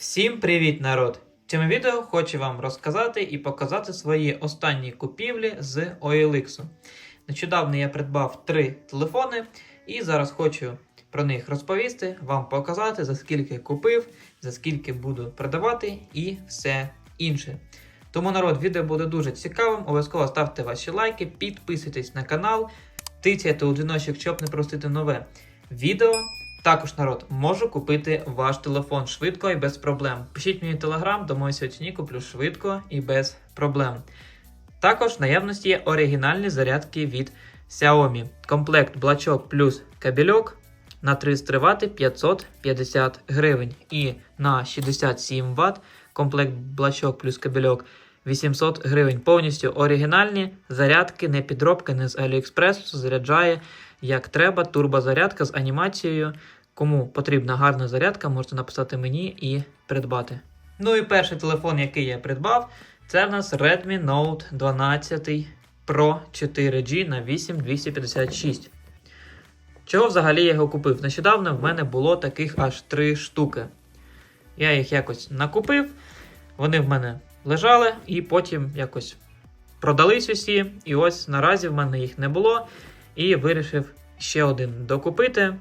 Всім привіт, народ! В цьому відео хочу вам розказати і показати свої останні купівлі з OLX. Нещодавно я придбав три телефони і зараз хочу про них розповісти, вам показати, за скільки купив, за скільки буду продавати і все інше. Тому народ, відео буде дуже цікавим. Обов'язково ставте ваші лайки, підписуйтесь на канал, тицяйте у дзвіночок, щоб не простити нове відео. Також, народ, можу купити ваш телефон швидко і без проблем. Пишіть мені в телеграм, тому сьогодні куплю швидко і без проблем. Також в наявності є оригінальні зарядки від Xiaomi. Комплект блачок плюс кабельок на 300 Вт 550 гривень. І на 67 Вт комплект блачок плюс кабельок 800 гривень. Повністю оригінальні зарядки, не підробки, не з AliExpress, заряджає як треба. Турбозарядка з анімацією. Кому потрібна гарна зарядка, можете написати мені і придбати. Ну і перший телефон, який я придбав, це в нас Redmi Note 12 Pro 4G на 8256. Чого взагалі я його купив? Нещодавно в мене було таких аж три штуки. Я їх якось накупив, вони в мене лежали, і потім якось продались усі. І ось наразі в мене їх не було. І вирішив ще один докупити,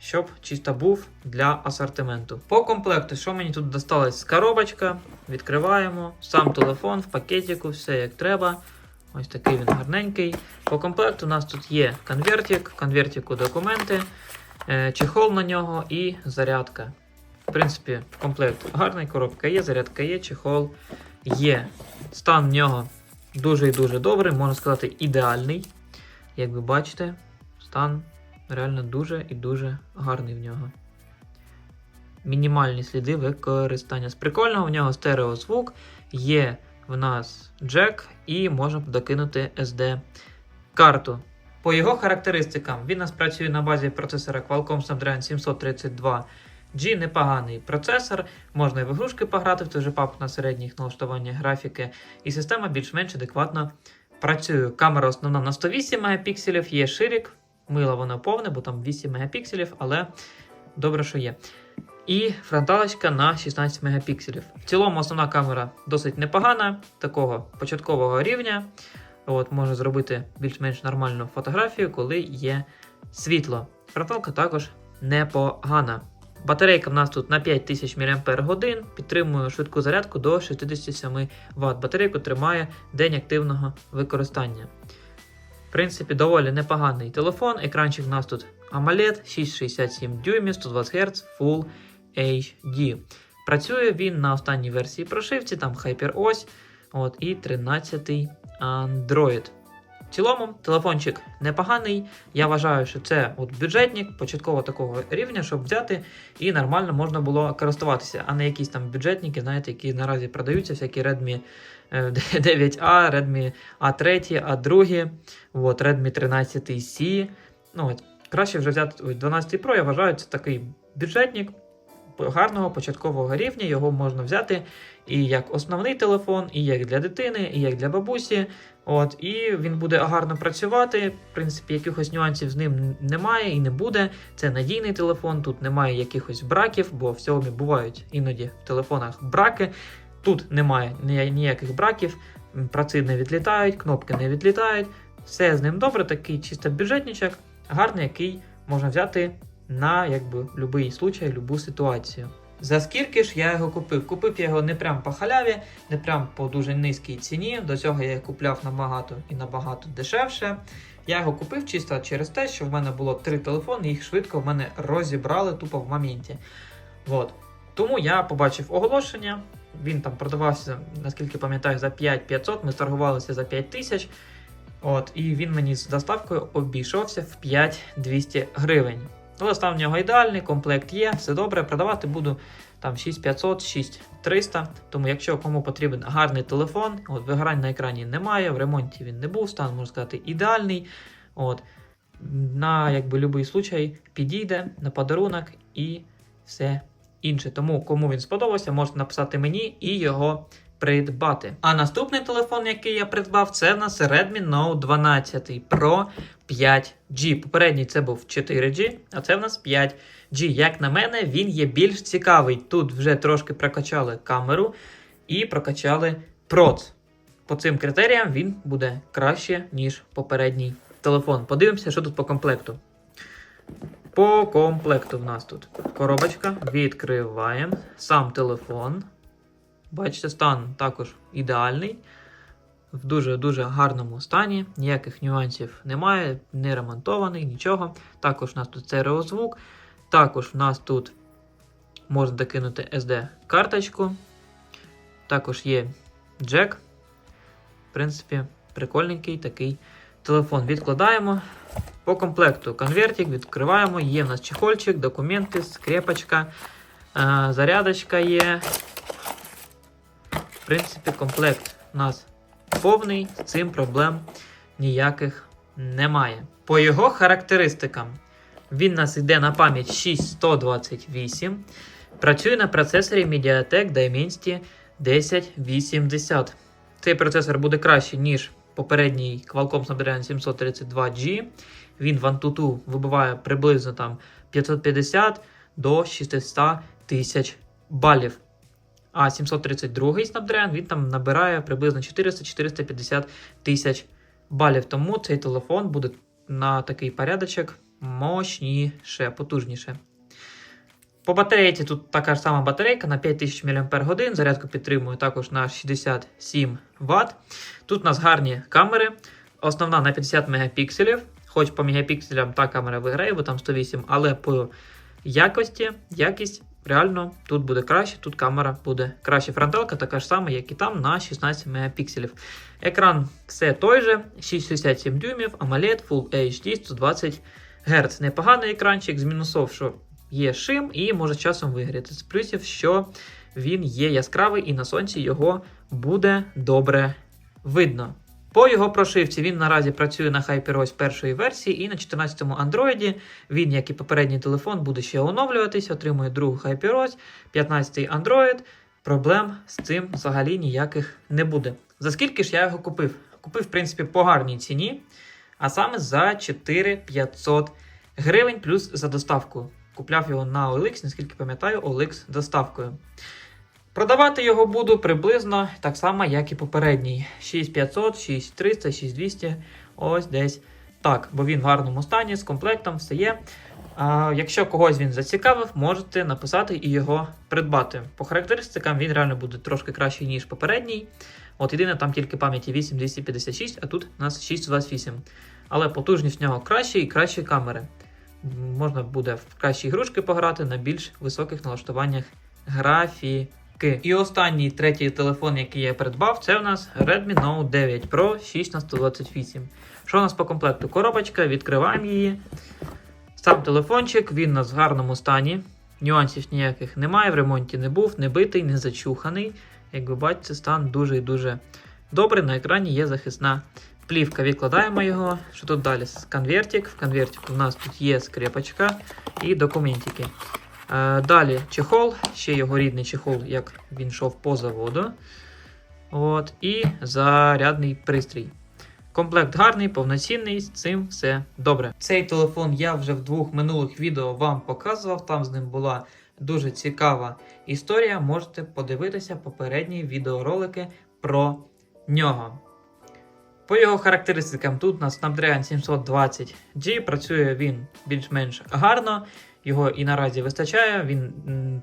щоб чисто був для асортименту. По комплекту, що мені тут досталось? Коробочка, відкриваємо, сам телефон в пакетику, все як треба. Ось такий він гарненький. По комплекту у нас тут є конвертик, в конвертику документи, е, чехол на нього і зарядка. В принципі, в комплект гарний, коробка є, зарядка є, чехол є. Стан в нього дуже і дуже добрий, можна сказати, ідеальний. Як ви бачите, стан реально дуже і дуже гарний в нього. Мінімальні сліди використання. З прикольного в нього стереозвук, є в нас джек і можна докинути SD-карту. По його характеристикам, він нас працює на базі процесора Qualcomm Snapdragon 732 G, непоганий процесор, можна і в ігрушки пограти, в той же папку на середніх налаштуваннях графіки, і система більш-менш адекватно працює. Камера основна на 108 мегапікселів, є ширик, мило воно повне, бо там 8 мегапікселів, але добре, що є. І фронталочка на 16 мегапікселів. В цілому основна камера досить непогана, такого початкового рівня. От, Можна зробити більш-менш нормальну фотографію, коли є світло. Фронталка також непогана. Батарейка в нас тут на 5000 мАч, підтримує швидку зарядку до 67 Вт. Батарейку тримає день активного використання. В принципі, доволі непоганий телефон. Екранчик у нас тут AMOLED 667 дюймів, 120 Гц Full HD. Працює він на останній версії прошивці, там HyperOS от, і 13 Android. В цілому, телефончик непоганий. Я вважаю, що це от бюджетник початково такого рівня, щоб взяти і нормально можна було користуватися, а не якісь там бюджетники, знаєте, які наразі продаються, всякі Redmi е, 9A, Redmi A3, A2, от, Redmi 13C. Ну, от, краще вже взяти 12 Pro, я вважаю, це такий бюджетник гарного початкового рівня. Його можна взяти і як основний телефон, і як для дитини, і як для бабусі. От, І він буде гарно працювати. В принципі, якихось нюансів з ним немає і не буде. Це надійний телефон, тут немає якихось браків, бо в Xiaomi бувають іноді в телефонах браки. Тут немає ніяких браків, праці не відлітають, кнопки не відлітають. Все з ним добре, такий чисто бюджетничок, гарний, який можна взяти на якби будь-який случай, будь-яку ситуацію. За скільки ж я його купив? Купив я його не прям по халяві, не прям по дуже низькій ціні. До цього я купляв набагато і набагато дешевше. Я його купив чисто через те, що в мене було три телефони, їх швидко в мене розібрали тупо в моменті. От. Тому я побачив оголошення. Він там продавався, наскільки пам'ятаю, за 5500, ми торгувалися за 5000. От, І він мені з доставкою обійшовся в 5200 гривень. Ну, став в нього ідеальний, комплект є, все добре. Продавати буду там 6500, 6300. Тому, якщо кому потрібен гарний телефон, от вигрань на екрані немає, в ремонті він не був, стан, можна сказати, ідеальний. От, На якби будь-який случай підійде на подарунок і все інше. Тому, кому він сподобався, можете написати мені і його придбати. А наступний телефон, який я придбав, це в нас Redmi Note 12 Pro 5G. Попередній це був 4G, а це в нас 5G. Як на мене, він є більш цікавий. Тут вже трошки прокачали камеру і прокачали проц. По цим критеріям він буде краще, ніж попередній телефон. Подивимося, що тут по комплекту. По комплекту в нас тут коробочка. Відкриваємо. Сам телефон. Бачите, стан також ідеальний. В дуже-дуже гарному стані. Ніяких нюансів немає, не ремонтований, нічого. Також у нас тут стереозвук. Також у нас тут можна докинути SD-карточку. Також є джек. В принципі, прикольненький такий телефон. Відкладаємо. По комплекту конвертик відкриваємо. Є в нас чехольчик, документи, скрепочка, е, зарядочка є. Принципі, комплект у нас повний, з цим проблем ніяких немає. По його характеристикам, він нас йде на пам'ять 6128, працює на процесорі MediaTek Dimensity 1080. Цей процесор буде кращий, ніж попередній Qualcomm Snapdragon 732G. Він в Antutu вибиває приблизно там 550 до 600 тисяч балів. А 732 Snapdragon він там набирає приблизно 400-450 тисяч балів. Тому цей телефон буде на такий порядочок мощніше, потужніше. По батарейці тут така ж сама батарейка на 5000 мАч. Зарядку підтримує також на 67 Вт. Тут у нас гарні камери. Основна на 50 мегапікселів. Хоч по мегапікселям та камера виграє, бо там 108, але по якості, якість реально тут буде краще, тут камера буде краще. Фронталка така ж сама, як і там, на 16 мегапікселів. Екран все той же, 667 дюймів, AMOLED Full HD 120 Гц. Непоганий екранчик, з мінусов, що є шим і може часом вигріти. З плюсів, що він є яскравий і на сонці його буде добре видно. По його прошивці він наразі працює на HyperOS першої версії і на 14-му Android. Він, як і попередній телефон, буде ще оновлюватися, отримує другу HyperOS, 15-й Android. Проблем з цим взагалі ніяких не буде. За скільки ж я його купив? Купив, в принципі, по гарній ціні, а саме за 4500 гривень плюс за доставку. Купляв його на OLX, наскільки пам'ятаю, OLX доставкою. Продавати його буду приблизно так само, як і попередній. 6500, 6300, 6200, ось десь так, бо він в гарному стані, з комплектом, все є. А, якщо когось він зацікавив, можете написати і його придбати. По характеристикам він реально буде трошки кращий, ніж попередній. От єдине, там тільки пам'яті 8256, а тут у нас 628. Але потужність в нього краща і кращі камери. Можна буде в кращі ігрушки пограти на більш високих налаштуваннях графіки. І останній третій телефон, який я придбав, це у нас Redmi Note 9 Pro 6 на 128. Що у нас по комплекту? Коробочка, відкриваємо її. Сам телефончик, він у нас в гарному стані. Нюансів ніяких немає, в ремонті не був, не битий, не зачуханий. Як ви бачите, стан дуже і дуже добрий. На екрані є захисна плівка. Відкладаємо його. Що тут далі? Конвертик. В конвертику у нас тут є скрепочка і документики. Е, Далі чехол, ще його рідний чехол, як він йшов по заводу. От, і зарядний пристрій. Комплект гарний, повноцінний, з цим все добре. Цей телефон я вже в двох минулих відео вам показував. Там з ним була дуже цікава історія. Можете подивитися попередні відеоролики про нього. По його характеристикам, тут на Snapdragon 720G працює він більш-менш гарно. Його і наразі вистачає, він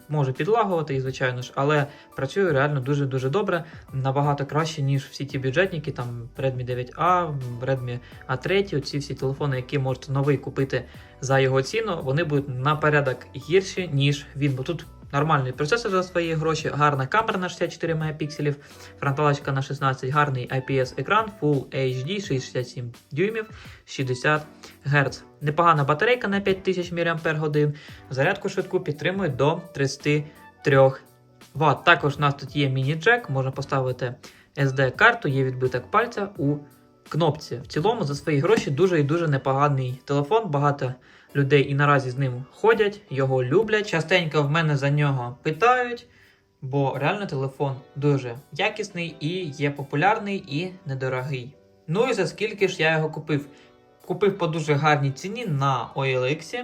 може підлагувати, і, звичайно ж, але працює реально дуже-дуже добре, набагато краще, ніж всі ті бюджетники, там Redmi 9A, Redmi A3, ці всі телефони, які можете новий купити за його ціну, вони будуть на порядок гірші, ніж він. Бо тут нормальний процесор за свої гроші, гарна камера на 64 мегапікселів, фронталочка на 16, гарний IPS екран, Full HD 67 дюймів, 60 Гц. Непогана батарейка на 5000 мАч. Зарядку швидку підтримує до 33 Вт. Також у нас тут є міні-джек, можна поставити SD-карту, є відбиток пальця у кнопці. В цілому за свої гроші дуже і дуже непоганий телефон. Багато людей і наразі з ним ходять, його люблять. Частенько в мене за нього питають. Бо реально телефон дуже якісний і є популярний і недорогий. Ну і за скільки ж я його купив? Купив по дуже гарній ціні на OLX,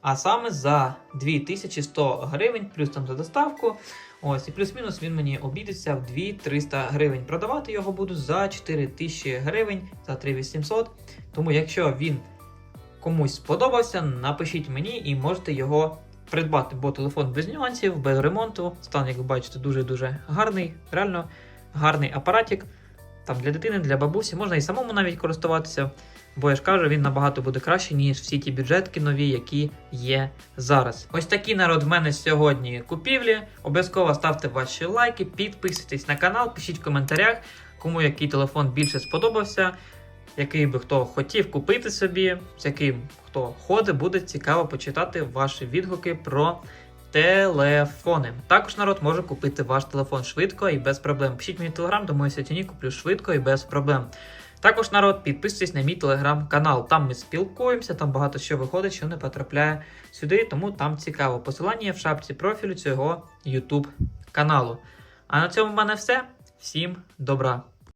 а саме за 2100 гривень, плюс там за доставку. Ось, і плюс-мінус він мені обійдеться в 2300 гривень. Продавати його буду за 4000 гривень, за 3800. Тому, якщо він комусь сподобався, напишіть мені і можете його придбати, бо телефон без нюансів, без ремонту. Стан, як ви бачите, дуже-дуже гарний, реально гарний апаратик. Там для дитини, для бабусі, можна і самому навіть користуватися, бо я ж кажу, він набагато буде краще, ніж всі ті бюджетки нові, які є зараз. Ось такий народ в мене сьогодні купівлі. Обов'язково ставте ваші лайки, підписуйтесь на канал, пишіть в коментарях, кому який телефон більше сподобався, який би хто хотів купити собі, з яким хто ходить, буде цікаво почитати ваші відгуки про телефони. Також народ може купити ваш телефон швидко і без проблем. Пишіть мені телеграм, я сьогодні куплю швидко і без проблем. Також народ, підписуйтесь на мій телеграм-канал. Там ми спілкуємося, там багато що виходить, що не потрапляє сюди, тому там цікаво. Посилання є в шапці профілю цього YouTube каналу. А на цьому в мене все. Всім добра!